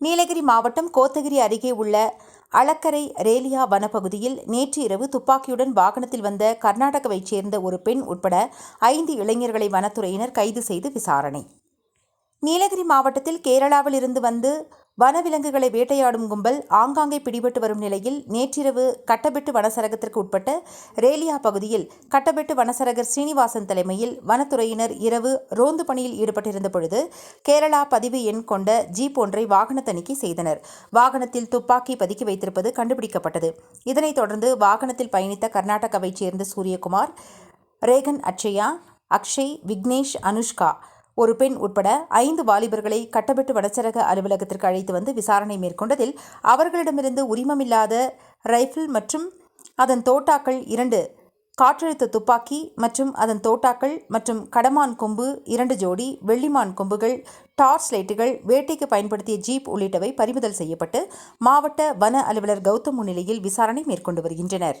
நீலகிரி மாவட்டம் கோத்தகிரி அருகே உள்ள அளக்கரை ரேலியா வனப்பகுதியில் நேற்று இரவு துப்பாக்கியுடன் வாகனத்தில் வந்த கர்நாடகாவைச் சேர்ந்த ஒரு பெண் உட்பட ஐந்து இளைஞர்களை வனத்துறையினர் கைது செய்து விசாரணை. நீலகிரி மாவட்டத்தில் கேரளாவில் இருந்து வந்து வனவிலங்குகளை வேட்டையாடும் கும்பல் ஆங்காங்கே பிடிபட்டு வரும் நிலையில் நேற்றிரவு கட்டபெட்டு வனசரகத்திற்கு உட்பட்ட ரேலியா பகுதியில் கட்டபெட்டு வனசரகர் ஸ்ரீனிவாசன் தலைமையில் வனத்துறையினர் இரவு ரோந்து பணியில் ஈடுபட்டிருந்த பொழுது கேரளா பதிவு எண் கொண்ட ஜீப் ஒன்றை வாகன தணிக்கை செய்தனர். வாகனத்தில் துப்பாக்கி பதுக்கி வைத்திருப்பது கண்டுபிடிக்கப்பட்டது. இதனைத் தொடர்ந்து வாகனத்தில் பயணித்த கர்நாடகாவைச் சேர்ந்த சூரியகுமார் ரேகன் அச்சயா அக்ஷய் விக்னேஷ் அனுஷ்கா ஒரு பெண் உட்பட ஐந்து வாலிபர்களை கட்டப்பட்டு வனச்சரக அலுவலகத்திற்கு அழைத்து வந்து விசாரணை மேற்கொண்டதில் அவர்களிடமிருந்து உரிமமில்லாத ரைஃபிள் மற்றும் அதன் தோட்டாக்கள் இரண்டு காற்றழுத்த துப்பாக்கி மற்றும் அதன் தோட்டாக்கள் மற்றும் கடமான் கொம்பு இரண்டு ஜோடி வெள்ளிமான் கொம்புகள் டார்ச் லைட்டுகள் வேட்டைக்கு பயன்படுத்திய ஜீப் உள்ளிட்டவை பறிமுதல் செய்யப்பட்டு மாவட்ட வன அலுவலர் கௌதம் முன்னிலையில் விசாரணை மேற்கொண்டு வருகின்றனர்.